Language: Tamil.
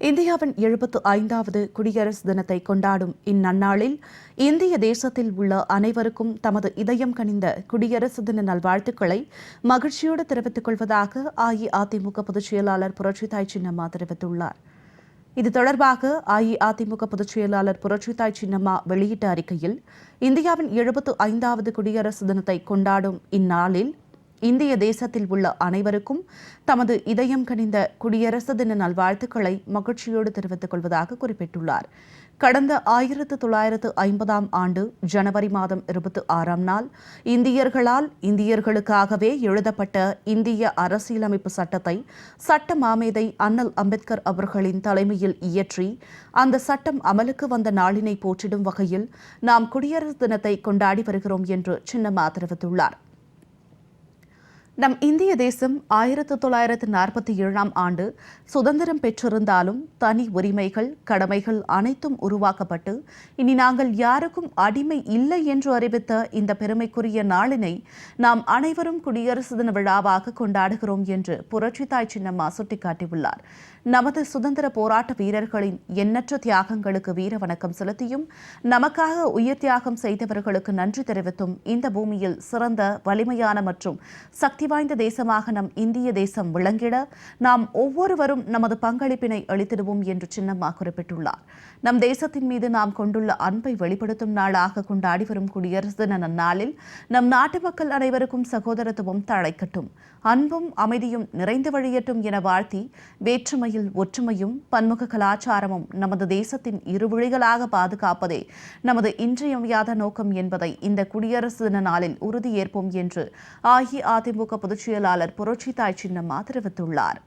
இந்தியாவின் எழுபத்து ஐந்தாவது குடியரசு தினத்தை கொண்டாடும் இந்நன்னாளில் இந்திய தேசத்தில் உள்ள அனைவருக்கும் தமது இதயம் கனிந்த குடியரசு தின நல்வாழ்த்துக்களை மகிழ்ச்சியோடு தெரிவித்துக் கொள்வதாக அஇஅதிமுக பொதுச் செயலாளர் புரட்சித்தாய் சின்னம்மா தெரிவித்துள்ளார். இது தொடர்பாக அஇஅதிமுக பொதுச் செயலாளர் புரட்சித்தாய் சின்னம்மா வெளியிட்ட அறிக்கையில் இந்தியாவின் எழுபத்து ஐந்தாவது குடியரசு தினத்தை கொண்டாடும் இந்நாளில் இந்திய தேசத்தில் உள்ள அனைவருக்கும் தமது இதயம் கனிந்த குடியரசு தின நல்வாழ்த்துக்களை மகிழ்ச்சியோடு தெரிவித்துக் கொள்வதாக குறிப்பிட்டுள்ளார். கடந்த ஆயிரத்து தொள்ளாயிரத்து ஐம்பதாம் ஆண்டு ஜனவரி மாதம் இருபத்தி ஆறாம் நாள் இந்தியர்களால் இந்தியர்களுக்காகவே எழுதப்பட்ட இந்திய அரசியலமைப்பு சட்டத்தை சட்ட மாமேதை அண்ணல் அம்பேத்கர் அவர்களின் தலைமையில் இயற்றி அந்த சட்டம் அமலுக்கு வந்த நாளினை போற்றிடும் வகையில் நாம் குடியரசு தினத்தை கொண்டாடி வருகிறோம் என்று சின்னம்மா தெரிவித்துள்ளார். நம் இந்திய தேசம் ஆயிரத்து தொள்ளாயிரத்து நாற்பத்தி ஏழாம் ஆண்டு சுதந்திரம் பெற்றிருந்தாலும் தனி உரிமைகள் கடமைகள் அனைத்தும் உருவாக்கப்பட்டு இனி நாங்கள் யாருக்கும் அடிமை இல்லை என்று அறிவித்த இந்த பெருமைக்குரிய நாளினை நாம் அனைவரும் குடியரசு தின விழாவாக கொண்டாடுகிறோம் என்று புரட்சித்தாய் சின்னம்மா சுட்டிக்காட்டியுள்ளார். நமது சுதந்திர போராட்ட வீரர்களின் எண்ணற்ற தியாகங்களுக்கு வீர வணக்கம் செலுத்தியும் நமக்காக உயிர் தியாகம் செய்தவர்களுக்கு நன்றி தெரிவித்தும் இந்த பூமியில் சிறந்த வலிமையான மற்றும் சக்தி வாய்ந்த தேசமாக நம் இந்திய தேசம் விளங்கிட நாம் ஒவ்வொருவரும் நமது பங்களிப்பினை அளித்திடுவோம் என்று சின்னம்மா குறிப்பிட்டுள்ளார். நம் தேசத்தின் மீது நாம் கொண்டுள்ள அன்பை வெளிப்படுத்தும் நாளாக கொண்டாடி வரும் குடியரசு தின நன்னாளில் நம் நாட்டு மக்கள் அனைவருக்கும் சகோதரத்துவம் தழைக்கட்டும். அன்பும் அமைதியும் நிறைந்து வழியட்டும் என வாழ்த்தி வேற்றுமையில் ஒற்றுமையும் பன்முக கலாச்சாரமும் நமது தேசத்தின் இருவிழிகளாக பாதுகாப்பதே நமது இன்றியமையாத நோக்கம் என்பதை இந்த குடியரசு தின நாளில் உறுதியேற்போம் என்று அஇஅதிமுக பொதுச் செயலாளர் புரட்சித்தாய் சின்னம்மா தெரிவித்துள்ளார்.